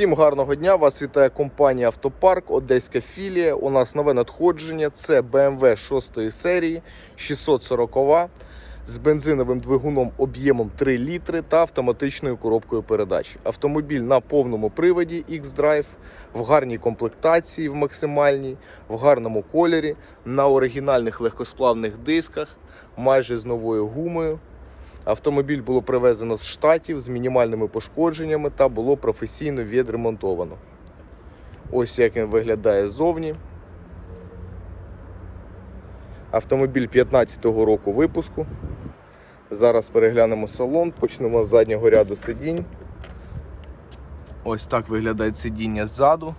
Всім гарного дня! Вас вітає компанія Автопарк, Одеська філія. У нас нове надходження. Це BMW 6 серії 640 з бензиновим двигуном об'ємом 3 літри та автоматичною коробкою передач. Автомобіль на повному приводі X-Drive, в гарній комплектації, в максимальній, в гарному кольорі, на оригінальних легкосплавних дисках, майже з новою гумою. Автомобіль було привезено з штатів з мінімальними пошкодженнями та було професійно відремонтовано. Ось як він виглядає ззовні. Автомобіль 15-го року випуску. Зараз переглянемо салон, почнемо з заднього ряду сидінь. Ось так виглядає сидіння ззаду.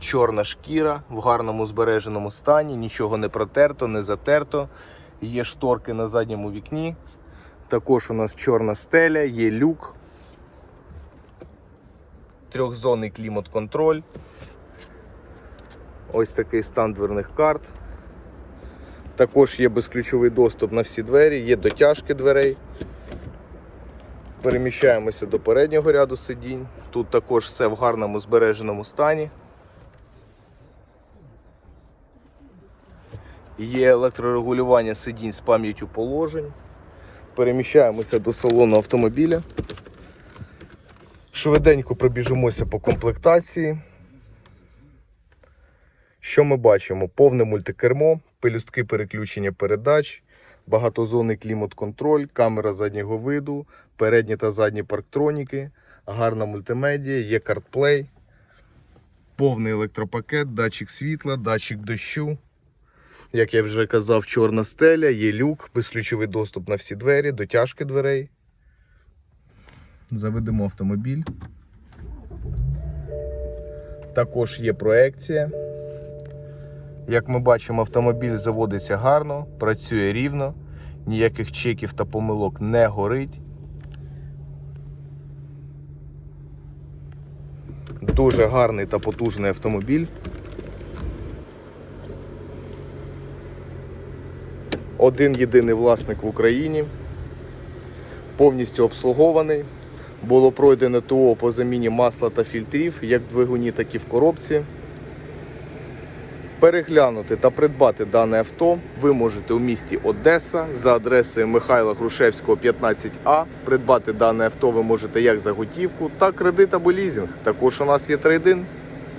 Чорна шкіра в гарному збереженому стані, нічого не протерто, не затерто. Є шторки на задньому вікні. Також у нас чорна стеля, є люк, трьохзонний клімат-контроль. Ось такий стан дверних карт. Також є безключовий доступ на всі двері, є дотяжки дверей. Переміщаємося до переднього ряду сидінь. Тут також все в гарному збереженому стані. Є електрорегулювання сидінь з пам'яттю положень. Переміщаємося до салону автомобіля. Швиденько пробіжимося по комплектації. Що ми бачимо? Повне мультикермо, пелюстки переключення передач, багатозонний клімат-контроль, камера заднього виду, передні та задні парктроніки, гарна мультимедія, є CarPlay, повний електропакет, датчик світла, датчик дощу. Як я вже казав, чорна стеля, є люк, безключовий доступ на всі двері, дотяжки дверей. Заведемо автомобіль. Також є проекція. Як ми бачимо, автомобіль заводиться гарно, працює рівно, ніяких чеків та помилок не горить. Дуже гарний та потужний автомобіль. Один єдиний власник в Україні, повністю обслугований. Було пройдено ТО по заміні масла та фільтрів, як в двигуні, так і в коробці. Переглянути та придбати дане авто ви можете у місті Одеса за адресою Михайла Грушевського, 15А. Придбати дане авто ви можете як за готівку, так кредит або лізинг. Також у нас є трейдин.